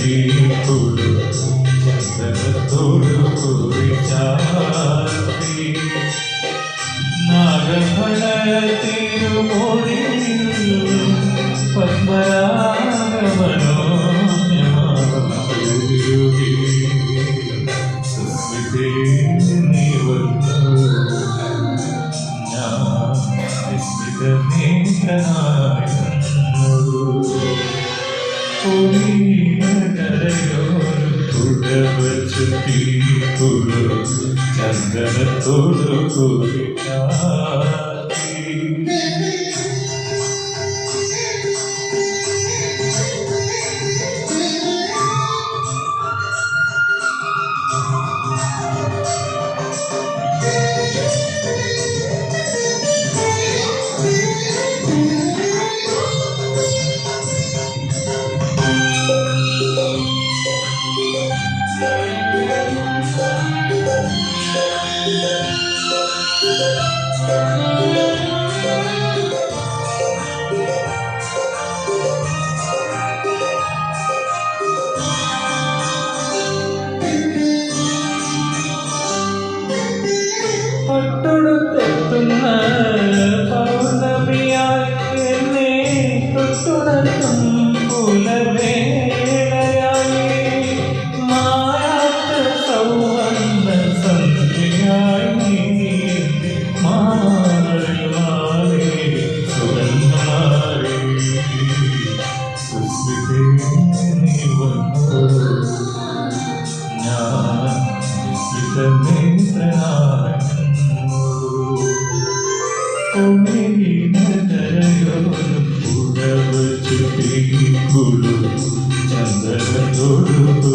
ജീവിക്കുള്ളൂ ചന്ദ്രത്തോടു കൂടി ചാത്തി നാഗഫല തിരുമോടി നീ ചന്ദനത്തോടു കൂടി തൊട്ടുണർത്തും പുലവേളയായി മായാത്ത സൗവന്ന സന്ധ്യയായി മാറിൽ മാറി സുഗന്ധമാറി സുസ്മിതേ വന്നു ഞാൻ ചന്ദനത്തോടു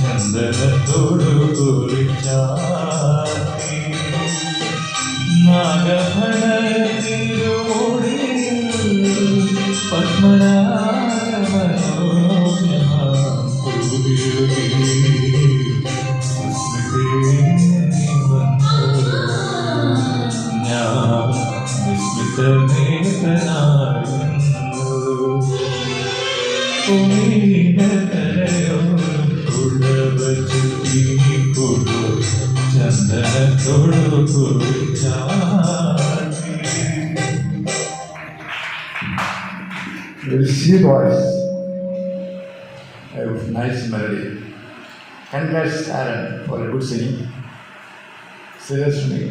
ചന്ദനത്തോടു കുറിച്ചാ നാഗഭണത്തിരുമൂടി ചന്ദനത്തോടു കുറിച്ചാത്തി Very sweet voice. A nice melody. Congrats, Aaron, for a good singing. Seriously,